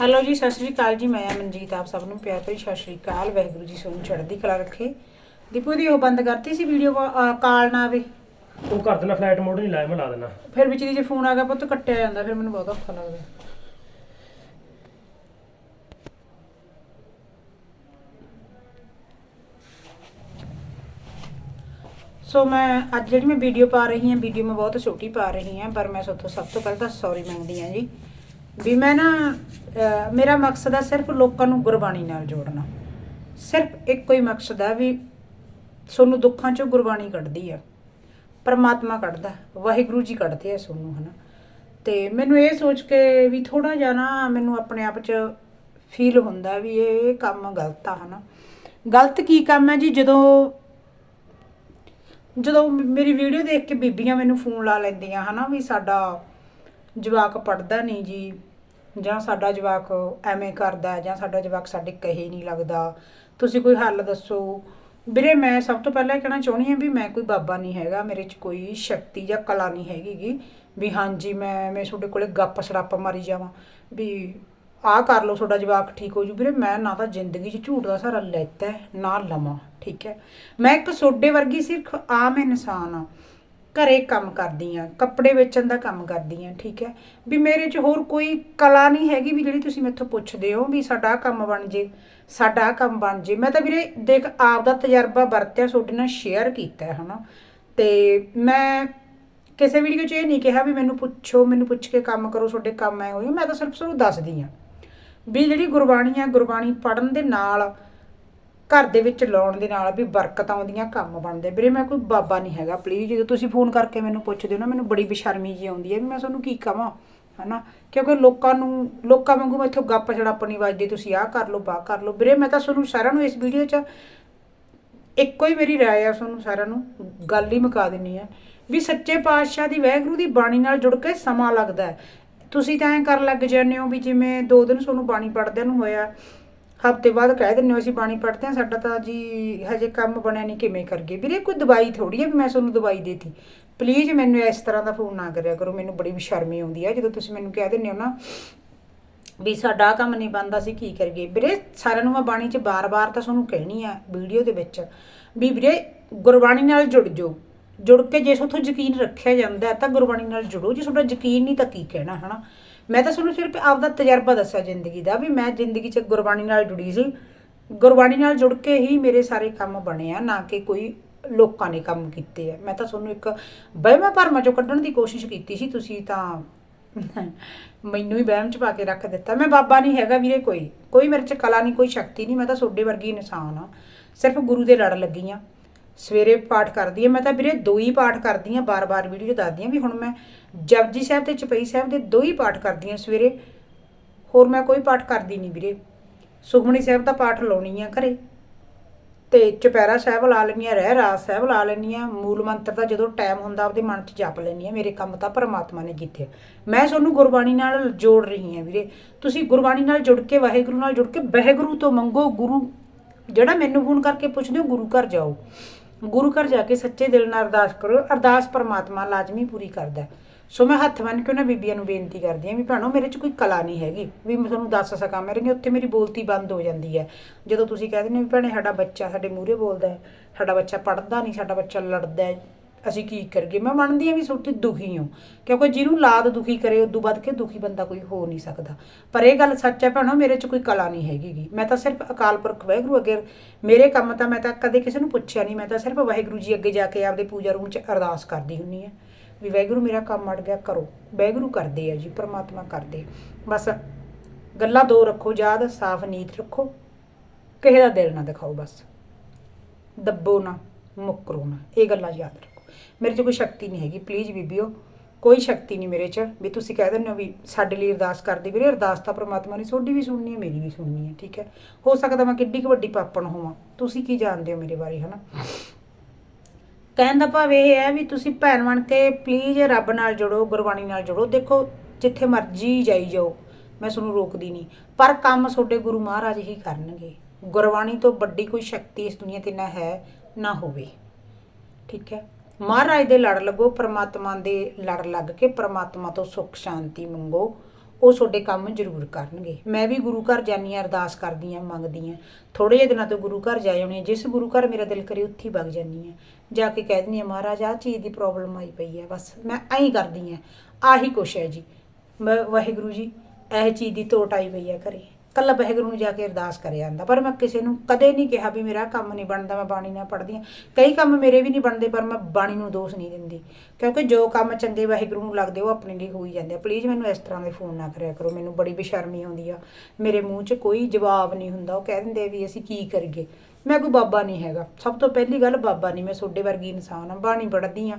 Hello ਜੀ ਸਤਿ ਸ਼੍ਰੀ ਅਕਾਲ ਜੀ। ਮੈਂ ਮਨਜੀਤ ਆਪ ਸਭ ਨੂੰ ਪਿਆਰ ਭਰੀ ਸਤਿ ਸ਼੍ਰੀ ਅਕਾਲ। ਵਾਹਿਗੁਰੂ ਜੀ ਤੁਹਾਨੂੰ ਚੜ੍ਹਦੀ ਕਲਾ ਰੱਖੇ। ਦੀਪੂ ਦੀ ਉਹ ਬੰਦ ਕਰਤੀ ਸੀ ਵੀਡੀਓ ਕਾਲ ਨਾ ਆਵੇ। ਉਹ ਕਰ ਦੇਣਾ ਫਲਾਈਟ ਮੋਡ ਨਹੀਂ ਲਾਇਆ ਮੈਂ ਲਾ ਦੇਣਾ। ਫਿਰ ਵਿੱਚ ਦੀ ਜੇ ਫੋਨ ਆ ਗਿਆ ਪੁੱਤ ਕੱਟਿਆ ਜਾਂਦਾ ਫਿਰ ਮੈਨੂੰ ਬਹੁਤ ਔਖਾ ਲੱਗਦਾ। ਸੋ ਮੈਂ ਅੱਜ ਜਿਹੜੀ ਮੈਂ ਵੀਡੀਓ ਪਾ ਰਹੀ ਹਾਂ ਵੀਡੀਓ ਮੈਂ ਬਹੁਤ ਛੋਟੀ ਪਾ ਰਹੀ ਹਾਂ ਪਰ ਮੈਂ ਤੁਹਾਡੇ ਸਭ ਤੋਂ ਪਹਿਲਾਂ ਤਾਂ ਸੌਰੀ ਮੰਗਦੀ ਹਾਂ ਜੀ। ਵੀ ਮੈਂ ਨਾ ਮੇਰਾ ਮਕਸਦ ਆ ਸਿਰਫ ਲੋਕਾਂ ਨੂੰ ਗੁਰਬਾਣੀ ਨਾਲ ਜੋੜਨਾ। ਸਿਰਫ ਇੱਕੋ ਹੀ ਮਕਸਦ ਆ ਵੀ ਸੋਨੂੰ ਦੁੱਖਾਂ ਚੋਂ ਗੁਰਬਾਣੀ ਕੱਢਦੀ ਆ। ਪਰਮਾਤਮਾ ਕੱਢਦਾ, ਵਾਹਿਗੁਰੂ ਜੀ ਕੱਢਦੇ ਆ ਸੋਨੂੰ, ਹਨਾ। ਤੇ ਮੈਨੂੰ ਇਹ ਸੋਚ ਕੇ ਵੀ ਥੋੜਾ ਜਿਹਾ ਨਾ ਮੈਨੂੰ ਆਪਣੇ ਆਪ 'ਚ ਫੀਲ ਹੁੰਦਾ ਵੀ ਇਹ ਕੰਮ ਗਲਤ ਆ, ਹਨਾ। ਗਲਤ ਕੀ ਕੰਮ ਹੈ ਜੀ? ਜਦੋਂ ਜਦੋਂ ਮੇਰੀ ਵੀਡੀਓ ਦੇਖ ਕੇ ਬੀਬੀਆਂ ਮੈਨੂੰ ਫੋਨ ਲਾ ਲੈਂਦੀਆਂ, ਹਨਾ, ਵੀ ਸਾਡਾ ਜਵਾਕ ਪੜਦਾ ਨਹੀਂ ਜੀ। ਜਾਂ ਸਾਡਾ ਜਵਾਕ ਐਵੇਂ ਕਰਦਾ, ਜਾਂ ਸਾਡਾ ਜਵਾਕ ਸਾਡੇ ਕਹੇ ਨਹੀਂ ਲੱਗਦਾ। ਤੁਸੀਂ ਕੋਈ ਹੱਲ ਦੱਸੋ? ਵੀਰੇ, ਮੈਂ ਸਭ ਤੋਂ ਪਹਿਲਾਂ ਇਹ ਕਹਿਣਾ ਚਾਹੁੰਦੀ ਹਾਂ ਵੀ ਮੈਂ ਕੋਈ ਬਾਬਾ ਨਹੀਂ ਹੈਗਾ, ਮੇਰੇ 'ਚ ਕੋਈ ਸ਼ਕਤੀ ਜਾਂ ਕਲਾ ਨਹੀਂ ਹੈਗੀਗੀ। ਵੀ ਹਾਂਜੀ, ਮੈਂ ਮੈਂ ਤੁਹਾਡੇ ਕੋਲੇ ਗੱਪ ਸੜੱਪ ਮਾਰੀ ਜਾਵਾਂ। ਵੀ ਆਹ ਕਰ ਲਓ, ਤੁਹਾਡਾ ਜਵਾਕ ਠੀਕ ਹੋ ਜੂ। ਵੀਰੇ, ਮੈਂ ਨਾ ਤਾਂ ਜ਼ਿੰਦਗੀ 'ਚ ਝੂਠ ਦਾ ਸਾਰਾ ਲੈਤਾ ਨਾ ਲਵਾਂ, ਠੀਕ ਹੈ? ਮੈਂ ਇੱਕ ਸੋਡੇ ਵਰਗੀ ਸਿਰਫ ਆਮ ਇਨਸਾਨ ਆ ਘਰੇ ਕੰਮ ਕਰਦੀ ਆ ਕੱਪੜੇ ਵੇਚਣ ਦਾ ਕੰਮ ਕਰਦੀ ਆ ਠੀਕ ਹੈ? ਵੀ ਮੇਰੇ 'ਚ ਹੋਰ ਕੋਈ ਕਲਾ ਨਹੀਂ ਹੈਗੀ ਵੀ ਜਿਹੜੀ ਤੁਸੀਂ ਮੈਥੋਂ ਪੁੱਛਦੇ ਹੋ ਵੀ ਸਾਡਾ ਕੰਮ ਬਣ ਜੇ, ਸਾਡਾ ਆਹ ਕੰਮ ਬਣ ਜੇ। ਮੈਂ ਤਾਂ ਵੀਰੇ, ਦੇਖ ਆਪ ਦਾ ਤਜਰਬਾ ਵਰਤਿਆ, ਤੁਹਾਡੇ ਨਾਲ ਸ਼ੇਅਰ ਕੀਤਾ ਹੈ, ਹਨਾ? ਤੇ ਮੈਂ ਕਿਸੇ ਵੀਡੀਓ 'ਚ ਇਹ ਨਹੀਂ ਕਿਹਾ ਵੀ ਮੈਨੂੰ ਪੁੱਛੋ, ਮੈਨੂੰ ਪੁੱਛ ਕੇ ਕੰਮ ਕਰੋ, ਤੁਹਾਡੇ ਕੰਮ ਐ ਹੋਏ। ਮੈਂ ਤਾਂ ਸਿਰਫ ਤੁਹਾਨੂੰ ਦੱਸਦੀ ਆ ਵੀ ਜਿਹੜੀ ਗੁਰਬਾਣੀ ਆ, ਗੁਰਬਾਣੀ ਪੜਨ ਦੇ ਨਾਲ ਘਰ ਦੇ ਵਿੱਚ ਲਾਉਣ ਦੇ ਨਾਲ ਵੀ ਬਰਕਤ ਆਉਂਦੀਆਂ ਕੰਮ ਬਣਦੇ। ਵੀਰੇ ਮੈਂ ਕੋਈ ਬਾਬਾ ਨਹੀਂ ਹੈਗਾ ਪਲੀਜ਼ ਜਦੋਂ ਤੁਸੀਂ ਫੋਨ ਕਰਕੇ ਮੈਨੂੰ ਪੁੱਛਦੇ ਹੋ ਨਾ, ਮੈਨੂੰ ਬੜੀ ਬੇਸ਼ਰਮੀ ਜੀ ਆਉਂਦੀ ਹੈ ਵੀ ਮੈਂ ਤੁਹਾਨੂੰ ਕੀ ਕਹਾਂ ਹਨਾ? ਕਿਉਂਕਿ ਲੋਕਾਂ ਨੂੰ, ਲੋਕਾਂ ਵਾਂਗੂ ਮੈਂ ਇੱਥੋਂ ਗੱਪ ਛੜਾਪ ਵੱਜਦੀ, ਤੁਸੀਂ ਆਹ ਕਰ ਲਓ, ਬਾਹ ਕਰ ਲਓ। ਵੀਰੇ ਮੈਂ ਤਾਂ ਤੁਹਾਨੂੰ ਸਾਰਿਆਂ ਨੂੰ ਇਸ ਵੀਡੀਓ 'ਚ ਇੱਕੋ ਹੀ ਮੇਰੀ ਰਾਏ ਆ ਤੁਹਾਨੂੰ ਸਾਰਿਆਂ ਨੂੰ, ਗੱਲ ਹੀ ਮੁਕਾ ਦਿੰਨੀ ਆ ਵੀ ਸੱਚੇ ਪਾਤਸ਼ਾਹ ਦੀ ਵਹਿਗੁਰੂ ਦੀ ਬਾਣੀ ਨਾਲ ਜੁੜ ਕੇ ਸਮਾਂ ਲੱਗਦਾ ਤੁਸੀਂ ਤਾਂ ਐਂ ਕਰਨ ਲੱਗ ਜਾਂਦੇ ਹੋ ਵੀ ਜਿਵੇਂ ਦੋ ਦਿਨ ਤੁਹਾਨੂੰ ਬਾਣੀ ਪੜਦਿਆਂ ਨੂੰ ਹੋਇਆ ਹਫ਼ਤੇ ਬਾਅਦ ਕਹਿ ਦਿੰਦੇ ਹੋ ਅਸੀਂ ਬਾਣੀ ਪੜਦੇ ਹਾਂ, ਸਾਡਾ ਤਾਂ ਜੀ ਹਜੇ ਕੰਮ ਬਣਿਆ ਨਹੀਂ, ਕਿਵੇਂ ਕਰਗੇ ਵੀਰੇ, ਕੋਈ ਦਵਾਈ ਥੋੜੀ ਹੈ ਵੀ ਮੈਂ ਤੁਹਾਨੂੰ ਦਵਾਈ ਦੇਤੀ। ਪਲੀਜ਼ ਮੈਨੂੰ ਇਸ ਤਰ੍ਹਾਂ ਦਾ ਫੋਨ ਨਾ ਕਰਿਆ ਕਰੋ, ਮੈਨੂੰ ਬੜੀ ਸ਼ਰਮੀ ਆਉਂਦੀ ਹੈ ਜਦੋਂ ਤੁਸੀਂ ਮੈਨੂੰ ਕਹਿ ਦਿੰਦੇ ਹੋ ਨਾ ਵੀ ਸਾਡਾ ਕੰਮ ਨਹੀਂ ਬਣਦਾ ਸੀ ਕੀ ਕਰੀਏ? ਵੀਰੇ, ਸਾਰਿਆਂ ਨੂੰ ਮੈਂ ਬਾਣੀ 'ਚ ਬਾਰ-ਬਾਰ ਤਾਂ ਤੁਹਾਨੂੰ ਕਹਿਣੀ ਆ, ਵੀਡੀਓ ਦੇ ਵਿੱਚ, ਵੀ ਵੀਰੇ, ਗੁਰਬਾਣੀ ਨਾਲ ਜੁੜ ਜਾਓ। ਜੁੜ ਕੇ ਜੇ ਤੁਹਾਥੋਂ ਯਕੀਨ ਰੱਖਿਆ ਜਾਂਦਾ ਤਾਂ ਗੁਰਬਾਣੀ ਨਾਲ ਜੁੜੋ। ਜੇ ਤੁਹਾਡਾ ਯਕੀਨ ਨਹੀਂ ਤਾਂ ਕੀ ਕਹਿਣਾ, ਹਨਾ? ਮੈਂ ਤਾਂ ਤੁਹਾਨੂੰ ਸਿਰਫ ਆਪਦਾ ਤਜਰਬਾ ਦੱਸਿਆ ਜ਼ਿੰਦਗੀ ਦਾ ਵੀ ਮੈਂ ਜ਼ਿੰਦਗੀ 'ਚ ਗੁਰਬਾਣੀ ਨਾਲ ਜੁੜੀ ਸੀ। ਗੁਰਬਾਣੀ ਨਾਲ ਜੁੜ ਕੇ ਹੀ ਮੇਰੇ ਸਾਰੇ ਕੰਮ ਬਣੇ ਆ, ਨਾ ਕਿ ਕੋਈ ਲੋਕਾਂ ਨੇ ਕੰਮ ਕੀਤੇ ਆ। ਮੈਂ ਤਾਂ ਤੁਹਾਨੂੰ ਇੱਕ ਵਹਿਮਾਂ ਭਰਮਾਂ ਚੋਂ ਕੱਢਣ ਦੀ ਕੋਸ਼ਿਸ਼ ਕੀਤੀ ਸੀ, ਤੁਸੀਂ ਤਾਂ ਮੈਨੂੰ ਹੀ ਵਹਿਮ ਚ ਪਾ ਕੇ ਰੱਖ ਦਿੱਤਾ। ਮੈਂ ਬਾਬਾ ਨਹੀਂ ਹੈਗਾ ਵੀਰੇ ਕੋਈ। ਕੋਈ ਮੇਰੇ ਚ ਕਲਾ ਨਹੀਂ, ਕੋਈ ਸ਼ਕਤੀ ਨਹੀਂ। ਮੈਂ ਤਾਂ ਤੁਹਾਡੇ ਵਰਗੀ ਇਨਸਾਨ ਆ। ਸਿਰਫ ਗੁਰੂ ਦੇ ਲੜ ਲੱਗੀ ਆ ਸਵੇਰੇ ਪਾਠ ਕਰਦੀ ਆ ਮੈਂ ਤਾਂ ਵੀਰੇ ਦੋ ਹੀ ਪਾਠ ਕਰਦੀ ਆ ਬਾਰ-ਬਾਰ ਵੀਡੀਓ ਦੱਸਦੀ ਆ ਵੀ ਹੁਣ ਮੈਂ ਜਪਜੀ ਸਾਹਿਬ ਤੇ ਚਪਈ ਸਾਹਿਬ ਦੇ ਦੋ ਹੀ ਪਾਠ ਕਰਦੀ ਆ ਸਵੇਰੇ। ਹੋਰ ਮੈਂ ਕੋਈ ਪਾਠ ਕਰਦੀ ਨਹੀਂ ਵੀਰੇ। ਸੁਖਮਣੀ ਸਾਹਿਬ ਦਾ ਪਾਠ ਲਾਉਣੀ ਆ ਘਰੇ। ਤੇ ਚੁਪਹਿਰਾ ਸਾਹਿਬ ਲਾ ਲੈਂਦੀ ਆ ਰਹਿ ਰਾਸ ਸਾਹਿਬ ਲਾ ਲੈਂਦੀ ਆ ਮੂਲ ਮੰਤਰ ਦਾ ਜਦੋਂ ਟਾਈਮ ਹੁੰਦਾ, ਆਪਦੇ ਮਨ 'ਚ ਜਪ ਲੈਂਦੀ ਆ ਮੇਰੇ ਕੰਮ ਤਾਂ ਪਰਮਾਤਮਾ ਨੇ ਕੀਤੇ ਮੈਂ ਤੁਹਾਨੂੰ ਗੁਰਬਾਣੀ ਨਾਲ ਜੋੜ ਰਹੀ ਹਾਂ ਵੀਰੇ। ਤੁਸੀਂ ਗੁਰਬਾਣੀ ਨਾਲ ਜੁੜ ਕੇ, ਵਾਹਿਗੁਰੂ ਨਾਲ ਜੁੜ ਕੇ ਵਾਹਿਗੁਰੂ ਤੋਂ ਮੰਗੋ ਗੁਰੂ। ਜਿਹੜਾ ਮੈਨੂੰ ਫੋਨ ਕਰਕੇ ਪੁੱਛਦੇ ਹੋ, ਗੁਰੂ ਘਰ ਜਾਓ। ਗੁਰੂ ਘਰ ਜਾ ਕੇ ਸੱਚੇ ਦਿਲ ਨਾਲ ਅਰਦਾਸ ਕਰੋ, ਅਰਦਾਸ ਪਰਮਾਤਮਾ ਲਾਜ਼ਮੀ ਪੂਰੀ ਕਰਦਾ ਸੋ ਮੈਂ ਹੱਥ ਬੰਨ੍ਹ ਕੇ ਉਹਨਾਂ ਬੀਬੀਆਂ ਨੂੰ ਬੇਨਤੀ ਕਰਦੀ ਹਾਂ ਵੀ ਭੈਣੋ, ਮੇਰੇ 'ਚ ਕੋਈ ਕਲਾ ਨਹੀਂ ਹੈਗੀ। ਵੀ ਮੈਂ ਤੁਹਾਨੂੰ ਦੱਸ ਸਕਾਂ ਮੇਰੇ ਉੱਥੇ ਮੇਰੀ ਬੋਲਤੀ ਬੰਦ ਹੋ ਜਾਂਦੀ ਹੈ। ਜਦੋਂ ਤੁਸੀਂ ਕਹਿ ਦਿੰਦੇ ਵੀ ਭੈਣੇ, ਸਾਡਾ ਬੱਚਾ ਸਾਡੇ ਮੂਹਰੇ ਬੋਲਦਾ ਹੈ, ਸਾਡਾ ਬੱਚਾ ਪੜ੍ਹਦਾ ਨਹੀਂ, ਸਾਡਾ ਬੱਚਾ ਲੜਦਾ ਹੈ। ਅਸੀਂ ਕੀ ਕਰੀਏ? ਮੈਂ ਮੰਨਦੀ ਹਾਂ ਵੀ ਸੁੱਤੀ ਦੁਖੀ ਹਾਂ। ਕਿਉਂਕਿ ਜਿਹਨੂੰ ਲਾਦ ਦੁਖੀ ਕਰੇ, ਉਦੋਂ ਵੱਧ ਕੇ ਦੁਖੀ ਬੰਦਾ ਕੋਈ ਹੋ ਨਹੀਂ ਸਕਦਾ। ਪਰ ਇਹ ਗੱਲ ਸੱਚ ਹੈ ਭੈਣੋ, ਮੇਰੇ 'ਚ ਕੋਈ ਕਲਾ ਨਹੀਂ ਹੈਗੀ ਮੈਂ ਤਾਂ ਸਿਰਫ ਅਕਾਲ ਪੁਰਖ ਵਾਹਿਗੁਰੂ ਅੱਗੇ ਮੇਰੇ ਕੰਮ ਤਾਂ ਮੈਂ ਤਾਂ ਕਦੇ ਕਿਸੇ ਨੂੰ ਪੁੱਛਿਆ ਨਹੀਂ। ਮੈਂ ਤਾਂ ਸਿਰਫ ਵਾਹਿਗੁਰੂ ਜੀ ਅੱਗੇ ਜਾ ਕੇ ਆਪਦੇ ਪੂਜਾ ਰੂਮ 'ਚ ਅਰਦਾਸ ਕਰਦੀ ਹੁੰਨੀ ਆ ਵੀ ਵਾਹਿਗੁਰੂ ਮੇਰਾ ਕੰਮ ਅੜ ਗਿਆ, ਕਰੋ। ਵਾਹਿਗੁਰੂ ਕਰਦੇ ਆ ਜੀ, ਪਰਮਾਤਮਾ ਕਰਦੇ। ਬਸ ਗੱਲਾਂ ਦੋ ਰੱਖੋ, ਯਾਦ ਸਾਫ਼ ਨੀਤ ਰੱਖੋ। ਕਿਸੇ ਦਾ ਦਿਲ ਨਾ ਦਿਖਾਓ ਬਸ। ਦੱਬੋ ਨਾ, ਮੁੱਕਰੋ ਨਾ। ਇਹ ਗੱਲਾਂ ਯਾਦ ਰੱਖੋ। ਮੇਰੇ 'ਚ ਕੋਈ ਸ਼ਕਤੀ ਨਹੀਂ ਹੈਗੀ ਪਲੀਜ਼ ਬੀਬੀਓ, ਕੋਈ ਸ਼ਕਤੀ ਨਹੀਂ ਮੇਰੇ 'ਚ। ਵੀ ਤੁਸੀਂ ਕਹਿ ਦਿੰਦੇ ਹੋ ਵੀ ਸਾਡੇ ਲਈ ਅਰਦਾਸ ਕਰਦੀ ਵੀਰੇ, ਅਰਦਾਸ ਤਾਂ ਪ੍ਰਮਾਤਮਾ ਨੇ ਤੁਹਾਡੀ ਵੀ ਸੁਣਨੀ ਹੈ, ਮੇਰੀ ਵੀ ਸੁਣਨੀ ਹੈ, ਠੀਕ ਹੈ। ਹੋ ਸਕਦਾ ਮੈਂ ਕਿੱਡੀ ਕੁ ਵੱਡੀ ਪਾਪਣ ਹੋਵਾਂ। ਤੁਸੀਂ ਕੀ ਜਾਣਦੇ ਹੋ ਮੇਰੇ ਬਾਰੇ, ਹਨਾ? ਕਹਿਣ ਦਾ ਭਾਵ ਇਹ ਹੈ ਵੀ ਤੁਸੀਂ ਭੈਣ ਬਣ ਕੇ ਪਲੀਜ਼ ਰੱਬ ਨਾਲ ਜੁੜੋ, ਗੁਰਬਾਣੀ ਨਾਲ ਜੁੜੋ। ਦੇਖੋ, ਜਿੱਥੇ ਮਰਜ਼ੀ ਜਾਈ ਜਾਓ, ਮੈਂ ਤੁਹਾਨੂੰ ਰੋਕਦੀ ਨਹੀਂ। ਪਰ ਕੰਮ ਤੁਹਾਡੇ ਗੁਰੂ ਮਹਾਰਾਜ ਹੀ ਕਰਨਗੇ। ਗੁਰਬਾਣੀ ਤੋਂ ਵੱਡੀ ਕੋਈ ਸ਼ਕਤੀ ਇਸ ਦੁਨੀਆ ਤੇ ਨਾ ਹੈ, ਨਾ ਹੋਵੇ। ਠੀਕ ਹੈ? ਮਹਾਰਾਜ ਦੇ ਲੜ ਲੱਗੋ, ਪ੍ਰਮਾਤਮਾ ਦੇ ਲੜ ਲੱਗ ਕੇ ਪ੍ਰਮਾਤਮਾ ਤੋਂ ਸੁੱਖ, ਸ਼ਾਂਤੀ ਮੰਗੋ, ਉਹ ਤੁਹਾਡੇ ਕੰਮ ਜ਼ਰੂਰ ਕਰਨਗੇ। ਮੈਂ ਵੀ ਗੁਰੂ ਘਰ ਜਾਂਦੀ ਹਾਂ, ਅਰਦਾਸ ਕਰਦੀ ਹਾਂ, ਮੰਗਦੀ ਹਾਂ। ਥੋੜੇ ਜਿਹੇ ਦਿਨਾਂ ਤੋਂ ਗੁਰੂ ਘਰ ਜਾ ਆਉਣੀ ਜਿਸ ਗੁਰੂ ਘਰ ਮੇਰਾ ਦਿਲ ਕਰੇ, ਉੱਥੇ ਹੀ ਵਗ ਜਾਂਦੀ ਹਾਂ। ਜਾ ਕੇ ਕਹਿ ਦਿੰਦੀ ਹਾਂ, ਮਹਾਰਾਜ, ਆਹ ਚੀਜ਼ ਦੀ ਪ੍ਰੋਬਲਮ ਆਈ ਪਈ ਹੈ, ਬਸ ਮੈਂ ਐਂ ਕਰਦੀ ਹਾਂ। ਆਹੀ ਕੁਛ ਹੈ ਜੀ। ਮੈਂ ਵਾਹਿਗੁਰੂ ਜੀ, ਇਹ ਚੀਜ਼ ਦੀ ਤੋਟ ਆਈ ਪਈ ਹੈ ਘਰੇ। ਕੱਲਾ ਵਾਹਿਗੁਰੂ ਨੂੰ ਜਾ ਕੇ ਅਰਦਾਸ ਕਰਿਆ ਜਾਂਦਾ, ਪਰ ਮੈਂ ਕਿਸੇ ਨੂੰ ਕਦੇ ਨਹੀਂ ਕਿਹਾ ਵੀ ਮੇਰਾ ਕੰਮ ਨਹੀਂ ਬਣਦਾ, ਮੈਂ ਬਾਣੀ ਨਾ ਪੜ੍ਹਦੀ ਹਾਂ। ਕਈ ਕੰਮ ਮੇਰੇ ਵੀ ਨਹੀਂ ਬਣਦੇ, ਪਰ ਮੈਂ ਬਾਣੀ ਨੂੰ ਦੋਸ਼ ਨਹੀਂ ਦਿੰਦੀ। ਕਿਉਂਕਿ ਜੋ ਕੰਮ ਚੰਗੇ ਵਾਹਿਗੁਰੂ ਨੂੰ ਲੱਗਦੇ, ਉਹ ਆਪਣੇ ਲਈ ਹੋਈ ਜਾਂਦੇ ਆ। ਪਲੀਜ਼ ਮੈਨੂੰ ਇਸ ਤਰ੍ਹਾਂ ਦੇ ਫੋਨ ਨਾ ਕਰਿਆ ਕਰੋ, ਮੈਨੂੰ ਬੜੀ ਬੇਸ਼ਰਮੀ ਆਉਂਦੀ ਆ। ਮੇਰੇ ਮੂੰਹ 'ਚ ਕੋਈ ਜਵਾਬ ਨਹੀਂ ਹੁੰਦਾ, ਉਹ ਕਹਿ ਦਿੰਦੇ ਵੀ ਅਸੀਂ ਕੀ ਕਰੀਏ। ਮੈਂ ਕੋਈ ਬਾਬਾ ਨਹੀਂ ਹੈਗਾ। ਸਭ ਤੋਂ ਪਹਿਲੀ ਗੱਲ ਬਾਬਾ ਨਹੀਂ, ਮੈਂ ਤੁਹਾਡੇ ਵਰਗੀ ਇਨਸਾਨ ਆ, ਬਾਣੀ ਪੜ੍ਹਦੀ ਆ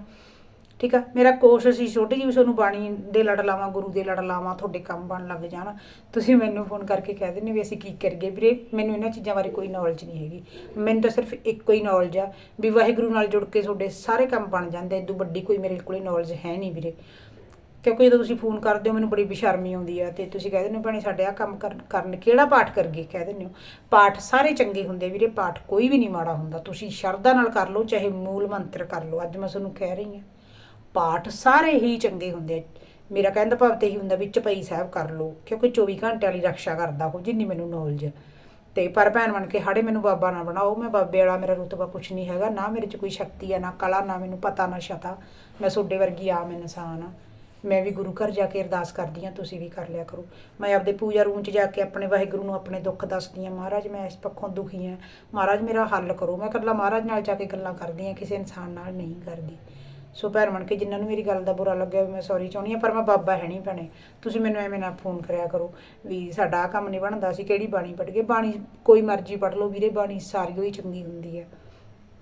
ਠੀਕ ਆ? ਮੇਰਾ ਕੋਸ਼ਿਸ਼ ਸੀ ਛੋਟੀ ਜਿਹੀ, ਵੀ ਤੁਹਾਨੂੰ ਬਾਣੀ ਦੇ ਲੜ ਲਾਵਾਂ, ਗੁਰੂ ਦੇ ਲੜ ਲਾਵਾਂ, ਤੁਹਾਡੇ ਕੰਮ ਬਣ ਲੱਗ ਜਾਣ। ਤੁਸੀਂ ਮੈਨੂੰ ਫੋਨ ਕਰਕੇ ਕਹਿ ਦਿੰਦੇ ਵੀ ਅਸੀਂ ਕੀ ਕਰੀਏ ਵੀਰੇ? ਮੈਨੂੰ ਇਹਨਾਂ ਚੀਜ਼ਾਂ ਬਾਰੇ ਕੋਈ ਨੌਲੇਜ ਨਹੀਂ ਹੈਗੀ। ਮੈਨੂੰ ਤਾਂ ਸਿਰਫ ਇੱਕੋ ਹੀ ਨੌਲੇਜ ਆ ਵੀ ਵਾਹਿਗੁਰੂ ਨਾਲ ਜੁੜ ਕੇ ਤੁਹਾਡੇ ਸਾਰੇ ਕੰਮ ਬਣ ਜਾਂਦੇ। ਇਦੋਂ ਵੱਡੀ ਕੋਈ ਮੇਰੇ ਕੋਲੇ ਨੌਲੇਜ ਹੈ ਨਹੀਂ ਵੀਰੇ। ਕਿਉਂਕਿ ਜਦੋਂ ਤੁਸੀਂ ਫੋਨ ਕਰਦੇ ਹੋ, ਮੈਨੂੰ ਬੜੀ ਬੇਸ਼ਰਮੀ ਆਉਂਦੀ ਆ ਤੇ ਤੁਸੀਂ ਕਹਿ ਦਿੰਦੇ ਹੋ, ਭੈਣੇ, ਸਾਡੇ ਆ ਕੰਮ ਕਰਨ ਕਰਨ ਕਿਹੜਾ ਪਾਠ ਕਰਗੇ ਕਹਿ ਦਿੰਦੇ ਹੋ। ਪਾਠ ਸਾਰੇ ਚੰਗੇ ਹੁੰਦੇ ਵੀਰੇ, ਪਾਠ ਕੋਈ ਵੀ ਨਹੀਂ ਮਾੜਾ ਹੁੰਦਾ। ਤੁਸੀਂ ਸ਼ਰਧਾ ਨਾਲ ਕਰ ਲਓ, ਚਾਹੇ ਮੂਲ ਮੰਤਰ ਕਰ ਲਓ। ਅੱਜ ਮੈਂ ਤੁਹਾਨੂੰ ਕਹਿ ਰਹੀ ਹਾਂ। ਪਾਠ ਸਾਰੇ ਹੀ ਚੰਗੇ ਹੁੰਦੇ ਆ। ਮੇਰਾ ਕਹਿੰਦਾ ਭਾਵ ਤੇ ਹੀ ਹੁੰਦਾ ਵੀ ਚਪਈ ਸਾਹਿਬ ਕਰ ਲਓ, ਕਿਉਂਕਿ 24 ਘੰਟੇ ਵਾਲੀ ਰੱਖਿਆ ਕਰਦਾ ਉਹ, ਜਿੰਨੀ ਮੈਨੂੰ ਨੌਲੇਜ ਤੇ ਪਰ ਭੈਣ ਬਣ ਕੇ ਹਾੜੇ ਮੈਨੂੰ ਬਾਬਾ ਨਾ ਬਣਾਓ, ਮੈਂ ਬਾਬੇ ਵਾਲਾ, ਮੇਰਾ ਰੁਤਬਾ ਕੁਛ ਨਹੀਂ ਹੈਗਾ, ਨਾ ਮੇਰੇ 'ਚ ਕੋਈ ਸ਼ਕਤੀ ਆ, ਨਾ ਕਲਾ, ਨਾ ਮੈਨੂੰ ਪਤਾ, ਨਾ ਸ਼ਤਾ। ਮੈਂ ਤੁਹਾਡੇ ਵਰਗੀ ਆਮ ਇਨਸਾਨ ਆ। ਮੈਂ ਵੀ ਗੁਰੂ ਘਰ ਜਾ ਕੇ ਅਰਦਾਸ ਕਰਦੀ ਆ ਤੁਸੀਂ ਵੀ ਕਰ ਲਿਆ ਕਰੋ। ਮੈਂ ਆਪਦੇ ਪੂਜਾ ਰੂਮ 'ਚ ਜਾ ਕੇ ਆਪਣੇ ਵਾਹਿਗੁਰੂ ਨੂੰ ਆਪਣੇ ਦੁੱਖ ਦੱਸਦੀ ਆ ਮਹਾਰਾਜ ਮੈਂ ਇਸ ਪੱਖੋਂ ਦੁਖੀ ਆ ਮਹਾਰਾਜ ਮੇਰਾ ਹੱਲ ਕਰੋ। ਮੈਂ ਇਕੱਲਾ ਮਹਾਰਾਜ ਨਾਲ ਜਾ ਕੇ ਗੱਲਾਂ ਕਰਦੀ ਆ ਕਿਸੇ ਇਨਸਾਨ ਨਾਲ ਨਹੀਂ ਕਰਦੀ। ਸੋ ਭੈਣ ਬਣ ਕੇ ਜਿਨ੍ਹਾਂ ਨੂੰ ਮੇਰੀ ਗੱਲ ਦਾ ਬੁਰਾ ਲੱਗਿਆ ਵੀ ਮੈਂ ਸੌਰੀ ਚਾਹੁੰਦੀ ਆ ਪਰ ਮੈਂ ਬਾਬਾ ਹੈ ਨਹੀਂ ਭੈਣੇ। ਤੁਸੀਂ ਮੈਨੂੰ ਐਵੇਂ ਨਾ ਫੋਨ ਕਰਿਆ ਕਰੋ ਵੀ ਸਾਡਾ ਆਹ ਕੰਮ ਨਹੀਂ ਬਣਦਾ ਸੀ ਕਿਹੜੀ ਬਾਣੀ ਪੜ੍ਹ ਗਏ? ਬਾਣੀ ਕੋਈ ਮਰਜ਼ੀ ਪੜ੍ਹ ਲਓ ਵੀਰੇ, ਬਾਣੀ ਸਾਰੀ ਹੋਈ ਚੰਗੀ ਹੁੰਦੀ ਹੈ।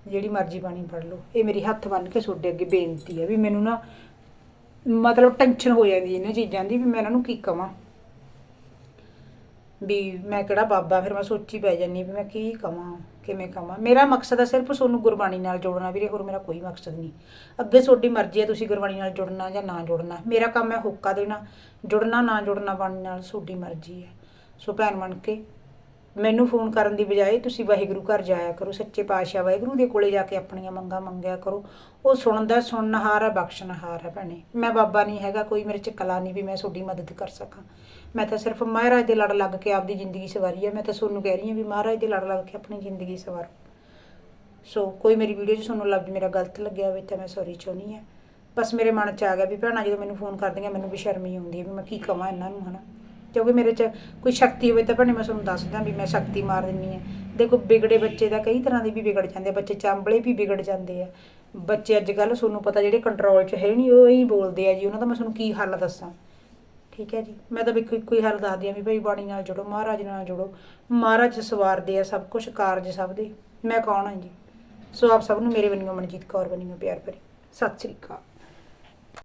ਜਿਹੜੀ ਮਰਜ਼ੀ ਬਾਣੀ ਪੜ੍ਹ ਲਓ। ਇਹ ਮੇਰੀ ਹੱਥ ਬੰਨ ਕੇ ਤੁਹਾਡੇ ਅੱਗੇ ਬੇਨਤੀ ਹੈ ਵੀ ਮੈਨੂੰ ਨਾ ਮਤਲਬ ਟੈਨਸ਼ਨ ਹੋ ਜਾਂਦੀ ਇਹਨਾਂ ਚੀਜ਼ਾਂ ਦੀ ਵੀ ਮੈਂ ਇਹਨਾਂ ਨੂੰ ਕੀ ਕਵਾਂ। ਵੀ ਮੈਂ ਕਿਹੜਾ ਬਾਬਾ, ਫਿਰ ਮੈਂ ਸੋਚੀ ਪੈ ਜਾਂਦੀ ਵੀ ਮੈਂ ਕੀ ਕਵਾਂ। ਕਿਵੇਂ ਕਵਾਂ ਮੇਰਾ ਮਕਸਦ ਹੈ ਸਿਰਫ ਤੁਹਾਨੂੰ ਗੁਰਬਾਣੀ ਨਾਲ ਜੋੜਨਾ ਵੀਰੇ, ਹੋਰ ਮੇਰਾ ਕੋਈ ਮਕਸਦ ਨਹੀਂ। ਅੱਗੇ ਤੁਹਾਡੀ ਮਰਜ਼ੀ ਹੈ ਤੁਸੀਂ ਗੁਰਬਾਣੀ ਨਾਲ ਜੁੜਨਾ ਜਾਂ ਨਾ ਜੁੜਨਾ। ਮੇਰਾ ਕੰਮ ਹੈ ਹੋਕਾ ਦੇਣਾ। ਜੁੜਨਾ, ਨਾ ਜੁੜਨਾ, ਬਾਣੀ ਨਾਲ ਤੁਹਾਡੀ ਮਰਜ਼ੀ ਹੈ। ਸੋ ਭੈਣ ਬਣ ਕੇ ਮੈਨੂੰ ਫੋਨ ਕਰਨ ਦੀ ਬਜਾਏ ਤੁਸੀਂ ਵਾਹਿਗੁਰੂ ਘਰ ਜਾਇਆ ਕਰੋ, ਸੱਚੇ ਪਾਤਸ਼ਾਹ ਵਾਹਿਗੁਰੂ ਦੇ ਕੋਲੇ ਜਾ ਕੇ ਆਪਣੀਆਂ ਮੰਗਾਂ ਮੰਗਿਆ ਕਰੋ। ਉਹ ਸੁਣਦਾ ਸੁਣਨਹਾਰ ਹੈ ਬਖਸ਼ਣਹਾਰ ਹੈ ਭੈਣੇ। ਮੈਂ ਬਾਬਾ ਨਹੀਂ ਹੈਗਾ, ਕੋਈ ਮੇਰੇ ਚ ਕਲਾ ਨਹੀਂ ਵੀ ਮੈਂ ਤੁਹਾਡੀ ਮਦਦ ਕਰ ਸਕਾਂ। ਮੈਂ ਤਾਂ ਸਿਰਫ ਮਹਾਰਾਜ ਦੇ ਲੜ ਲੱਗ ਕੇ ਆਪਦੀ ਜ਼ਿੰਦਗੀ ਸਵਾਰੀ ਹੈ ਮੈਂ ਤਾਂ ਤੁਹਾਨੂੰ ਕਹਿ ਰਹੀ ਹਾਂ ਵੀ ਮਹਾਰਾਜ ਦੇ ਲੜ ਲੱਗ ਕੇ ਆਪਣੀ ਜ਼ਿੰਦਗੀ ਸਵਾਰੋ। ਸੋ ਕੋਈ ਮੇਰੀ ਵੀਡੀਓ 'ਚ ਤੁਹਾਨੂੰ ਲੱਭ ਮੇਰਾ ਗਲਤ ਲੱਗਿਆ ਹੋਵੇ ਤਾਂ ਮੈਂ ਸੌਰੀ ਚਾਹੁੰਦੀ ਹਾਂ ਬਸ ਮੇਰੇ ਮਨ 'ਚ ਆ ਗਿਆ ਵੀ ਭੈਣਾਂ ਜਦੋਂ ਮੈਨੂੰ ਫੋਨ ਕਰਦੀਆਂ, ਮੈਨੂੰ ਬੇਸ਼ਰਮੀ ਸ਼ਰਮੀ ਆਉਂਦੀ ਹੈ ਵੀ ਮੈਂ ਕੀ ਕਵਾਂ ਇਹਨਾਂ ਨੂੰ, ਹਨਾ? ਕਿਉਂਕਿ ਮੇਰੇ 'ਚ ਕੋਈ ਸ਼ਕਤੀ ਹੋਵੇ ਤਾਂ ਭੈਣੇ ਮੈਂ ਤੁਹਾਨੂੰ ਦੱਸਦਾ ਵੀ ਮੈਂ ਸ਼ਕਤੀ ਮਾਰ ਦਿੰਨੀ ਆ। ਦੇਖੋ, ਵਿਗੜੇ ਬੱਚੇ ਦਾ ਕਈ ਤਰ੍ਹਾਂ ਦੇ ਵੀ ਵਿਗੜ ਜਾਂਦੇ ਬੱਚੇ ਚਾਂਬਲੇ ਵੀ ਵਿਗੜ ਜਾਂਦੇ ਆ। ਬੱਚੇ ਅੱਜ ਕੱਲ੍ਹ ਤੁਹਾਨੂੰ ਪਤਾ ਜਿਹੜੇ ਕੰਟਰੋਲ 'ਚ ਹੈ ਨਹੀਂ, ਉਹ ਹੀ ਬੋਲਦੇ ਆ ਜੀ। ਉਹਨਾਂ ਦਾ ਮੈਂ ਤੁਹਾਨੂੰ ਕੀ ਹੱਲ ਦੱਸਾਂ? ਠੀਕ ਹੈ ਜੀ? ਮੈਂ ਤਾਂ ਵੇਖੋ, ਇੱਕੋ ਹੀ ਹੱਲ ਦੱਸਦੀ ਆ ਵੀ ਭਾਈ ਬਾਣੀ ਨਾਲ ਜੁੜੋ, ਮਹਾਰਾਜ ਨਾਲ ਜੁੜੋ। ਮਹਾਰਾਜ ਸਵਾਰਦੇ ਆ ਸਭ ਕੁਝ ਕਾਰਜ ਸਭ ਦੇ। ਮੈਂ ਕੌਣ ਹਾਂ ਜੀ? ਸੋ ਆਪ ਸਭ ਨੂੰ ਮੇਰੇ ਵੱਲੋਂ ਮਨਜੀਤ ਕੌਰ ਵੱਲੋਂ ਪਿਆਰ ਭਰੀ। ਸਤਿ ਸ੍ਰੀ ਅਕਾਲ।